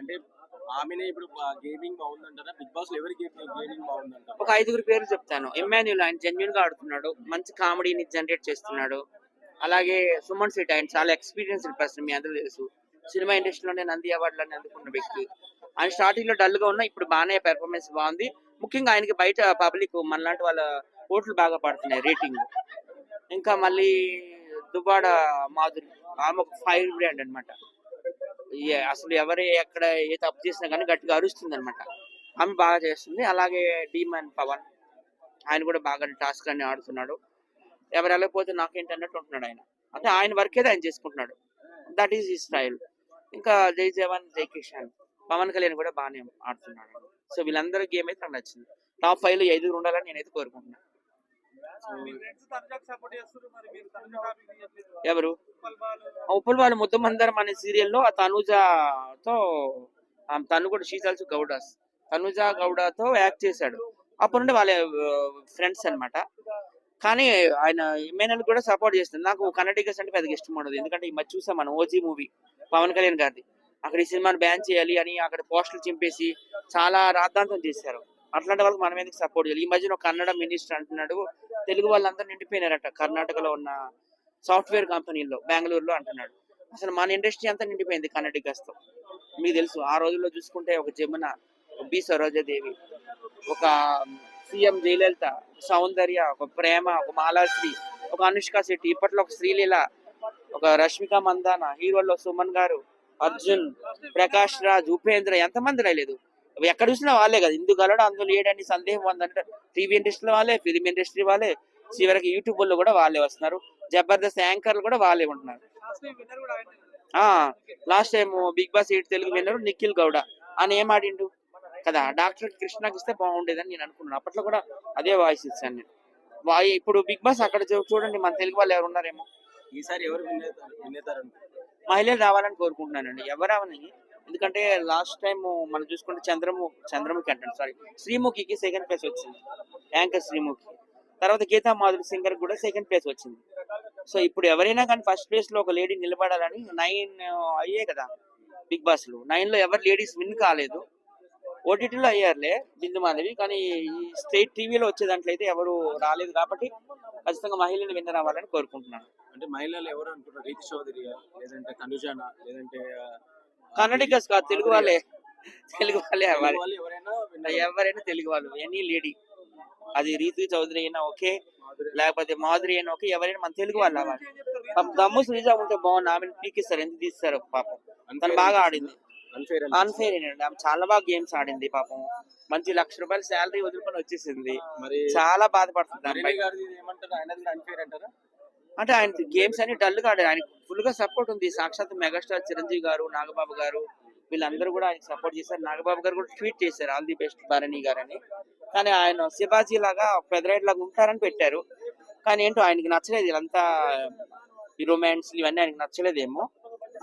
అంటే ఆమెనే ఇప్పుడు గేమింగ్ బాగుందంటారా? బిగ్ బాస్ ఎవరి గేమింగ్ బాగుందంటారు? ఒక ఐదుగురు పేర్లు చెప్తాను. ఎమ్మాన్యుల్ ఆయన జెన్యున్గా ఆడుతున్నాడు. మంచి కామెడీని జనరేట్ చేస్తున్నాడు. అలాగే సుమన్ సిట్ ఆయన చాలా ఎక్స్పీరియన్స్డ్ పర్సన్ మీ అందరూ తెలుసు. సినిమా ఇండస్ట్రీలోనే నంది అవార్డులని అందుకున్న వ్యక్తి. ఆయన స్టార్టింగ్లో డల్గా ఉన్నా ఇప్పుడు బాగానే పెర్ఫార్మెన్స్ బాగుంది. ముఖ్యంగా ఆయనకి బయట పబ్లిక్ మనలాంటి వాళ్ళ ఓట్లు బాగా పడుతున్నాయి రేటింగ్. ఇంకా మళ్ళీ దుబాడ మాధురి. ఆమె ఒక ఫైర్ బ్రాండ్ అనమాట అసలు ఎవరు ఎక్కడ ఏ తప్పు చేసినా కానీ గట్టిగా అరుస్తుంది అనమాట ఆమె బాగా చేస్తుంది. అలాగే డీమాన్ పవన్ ఆయన కూడా బాగా టాస్క్ అన్ని ఆడుతున్నాడు. ఎవరు వెళ్ళకపోతే నాకేంటి అన్నట్టు ఉంటున్నాడు ఆయన. అంటే ఆయన వర్క్ అయితే ఆయన చేసుకుంటున్నాడు. దట్ ఈస్ ఈ స్టైల్ ఇంకా జై జవాన్ జై కిషాన్ పవన్ కళ్యాణ్ కూడా బాగానే ఆడుతున్నాడు సో వీళ్ళందరూ గేమ్ అయితే నాకు నచ్చింది. టాప్ ఫైవ్లో ఐదుగురు ఉండాలని నేనైతే కోరుకుంటున్నాను ఎవరు? ఉప్పల్ వాళ్ళు మొత్తం అందరం అనే సీరియల్లో ఆ తనుజతో తను కూడా షీజ్ ఆల్సో గౌడాస్. తనుజ గౌడతో యాక్ట్ చేశాడు. అప్పటి నుండి వాళ్ళ ఫ్రెండ్స్ అన్నమాట. కానీ ఆయన ఎమ్మెల్యేలు కూడా సపోర్ట్ చేస్తుంది. నాకు కన్నడిగస్ అంటే పెద్దగా ఇష్టం ఉండదు. ఎందుకంటే ఈ మధ్య చూసాం మనం ఓజీ మూవీ పవన్ కళ్యాణ్ గారిది. అక్కడ ఈ సినిమాని బ్యాన్ చేయాలి అని అక్కడ పోస్టులు చింపేసి చాలా రాద్ధాంతం చేశారు. అట్లాంటి వాళ్ళకి మనం ఎందుకు సపోర్ట్ చేయాలి? ఈ మధ్యన ఒక కన్నడ మినిస్టర్ అంటున్నాడు తెలుగు వాళ్ళందరూ నిండిపోయినారట కర్ణాటకలో ఉన్న సాఫ్ట్వేర్ కంపెనీల్లో బెంగళూరులో అంటున్నాడు. అసలు మన ఇండస్ట్రీ అంతా నిండిపోయింది కన్నడిగస్తో మీకు తెలుసు ఆ రోజుల్లో చూసుకుంటే ఒక జమున బి సరోజాదేవి ఒక సీఎం జయలలిత సౌందర్య ఒక ప్రేమ ఒక మాలాశ్రీ ఒక అనుష్క శెట్టి ఇప్పట్లో ఒక శ్రీలీల ఒక రష్మిక మందాన హీరోల్లో సుమన్ గారు అర్జున్ ప్రకాష్ రాజ్ ఉపేంద్ర ఎంతమంది రాలేదు ఎక్కడ చూసినా వాళ్ళే కదా. ఇందుకు గలడు అందులో లేడని సందేహం ఉందంటే టీవీ ఇండస్ట్రీ వాళ్ళే ఫిలిం ఇండస్ట్రీ వాళ్ళే చివరికి యూట్యూబ్లో కూడా వాళ్ళే వస్తున్నారు. జబర్దస్త్ యాంకర్లు కూడా వాళ్ళే ఉంటున్నారు. ఆ last time Bigg Boss eight Telugu winner Nikhil Gowda. ఆయన ఏం ఆడిండు? కదా డాక్టర్ కృష్ణకి ఇస్తే బాగుండేదని నేను అనుకున్నాను. అప్పట్లో కూడా అదే వాయిస్ ఇచ్చాను నేను. ఇప్పుడు బిగ్ బాస్ అక్కడ చూడండి మన తెలుగు వాళ్ళు ఎవరు ఉన్నారేమో. ఈసారి ఎవరు మహిళలు రావాలని కోరుకుంటున్నానండి. ఎవరు రావని ఎందుకంటే లాస్ట్ టైం మనం చూసుకుంటే చంద్రము చంద్రముఖి అంటాను సారీ శ్రీముఖికి సెకండ్ ప్లేస్ వచ్చింది. యాంకర్ శ్రీముఖి. తర్వాత గీతా మాధురి సింగర్ కూడా సెకండ్ ప్లేస్ వచ్చింది. సో ఇప్పుడు ఎవరైనా కానీ ఫస్ట్ ప్లేస్లో ఒక లేడీ నిలబడాలని నైన్ అయ్యే కదా. బిగ్ బాస్లో. నైన్లో ఎవరు లేడీస్ విన్ కాలేదు. ఓటీటీలో అయ్యారులే బిందు మాధవి. కానీ ఈ స్టేట్ టీవీలో వచ్చే దాంట్లో అయితే ఎవరు రాలేదు కాబట్టి ఖచ్చితంగా మహిళలు విన్ అవ్వాలని కోరుకుంటున్నాను. అంటే మహిళలు ఎవరు అనుకుంటారు రీతి చౌదరి లేదంటే తనుజానా లేదంటే కన్నడిగస్ కాదు తెలుగు వాళ్ళే. తెలుగు వాళ్ళే ఎవరైనా తెలుగు వాళ్ళు ఎనీ లేడీ. అది రీతి చౌదరి అయినా ఓకే లేకపోతే మాధురి అయినా ఓకే ఎవరైనా మన తెలుగు వాళ్ళు అవ్వాలి. పాపం దమ్ము శ్రీజ ఉంటే బాగుంది ఆమెను పీకిస్తారు ఎందుకు తీస్తారు పాపం? తను బాగా ఆడింది. అన్ఫేర్ అండి ఆమె చాలా బాగా గేమ్స్ ఆడింది పాపం. మంచి లక్ష రూపాయల శాలరీ వదులుకొని వచ్చేసింది. మరి చాలా బాధపడుతుంది అంటే ఆయన గేమ్స్ అన్ని డల్గా ఆడారు. ఆయన ఫుల్గా సపోర్ట్ ఉంది. సాక్షాత్ మెగాస్టార్ చిరంజీవి గారు నాగబాబు గారు వీళ్ళందరూ కూడా ఆయన సపోర్ట్ చేశారు. నాగబాబు గారు కూడా ట్వీట్ చేశారు. All the best Bharani garu అని కానీ ఆయన శివాజీ లాగా పెదరైట్ లాగా ఉంటారని పెట్టారు. కానీ ఏంటో ఆయనకి నచ్చలేదు. ఇదంతా ఈ రొమాన్స్ ఇవన్నీ ఆయనకి నచ్చలేదేమో.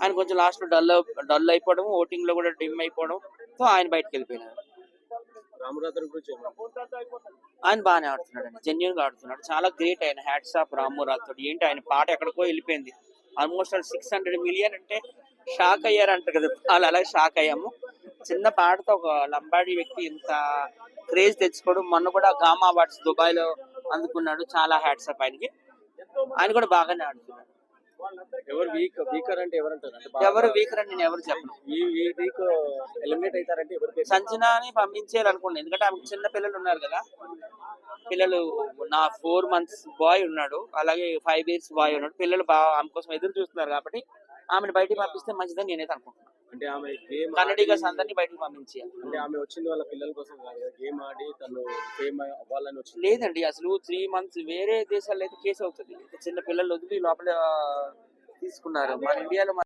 ఆయన కొంచెం లాస్ట్లో డల్ డల్ అయిపోవడం ఓటింగ్లో కూడా డిమ్ అయిపోవడం. తో ఆయన బయటకు వెళ్ళిపోయినారు. రామరాత్రి గురించి ఆయన బాగానే ఆడుతున్నాడు అండి జెన్యున్గా ఆడుతున్నాడు. చాలా గ్రేట్ ఆయన. హ్యాట్స్ ఆఫ్ రాము రాథోడ్ ఏంటి ఆయన పాట ఎక్కడికో వెళ్ళిపోయింది. ఆల్మోస్ట్ సిక్స్ హండ్రెడ్ మిలియన్ అంటే షాక్ అయ్యారు అంటారు కదా. వాళ్ళు అలాగే షాక్ అయ్యాము. చిన్న పాటతో ఒక లంబాడి వ్యక్తి ఇంత క్రేజ్ తెచ్చుకోవడం మొన్న కూడా గామా అవార్డ్స్ దుబాయ్లో అందుకున్నాడు. చాలా హ్యాట్స్ ఆఫ్ ఆయనకి. ఆయన కూడా బాగానే ఆడుతున్నాడు. ఎవరు వీక్ వీకర్ అంటే ఎవరు అంటారు ఎవరు వీకర్ అని నేను ఎవరు చెప్పను. ఈ ఈ వీక్ ఎలిమినేట్ అవుతారంటే ఎవరికి సంజనాని పంపించేయాలనుకున్నాను ఎందుకంటే ఆమెకు చిన్న పిల్లలు ఉన్నారు కదా. పిల్లలు నా ఫోర్ మంత్స్ బాయ్ ఉన్నాడు. అలాగే ఫైవ్ ఇయర్స్ బాయ్ ఉన్నాడు. పిల్లలు బాగా ఆమె కోసం ఎదురు చూస్తున్నారు కాబట్టి ఆమెను బయటికి పంపిస్తే మంచిదని నేనైతే అనుకుంటున్నాను. అంటే ఆమె గేమ్ కన్నడిగస్ అందరినీ బయటికి పంపించేయాలి అంటే ఆమె వచ్చింది వాళ్ళ పిల్లల కోసం కదా గేమ్ ఆడి తను ఫేమ్ అవ్వాలని వచ్చింది. లేదండి అసలు త్రీ మంత్స్ వేరే దేశాల్లో అయితే కేసు అవుతుంది. చిన్న పిల్లలు వదిలి లోపల తీసుకున్నారు. మన ఇండియాలో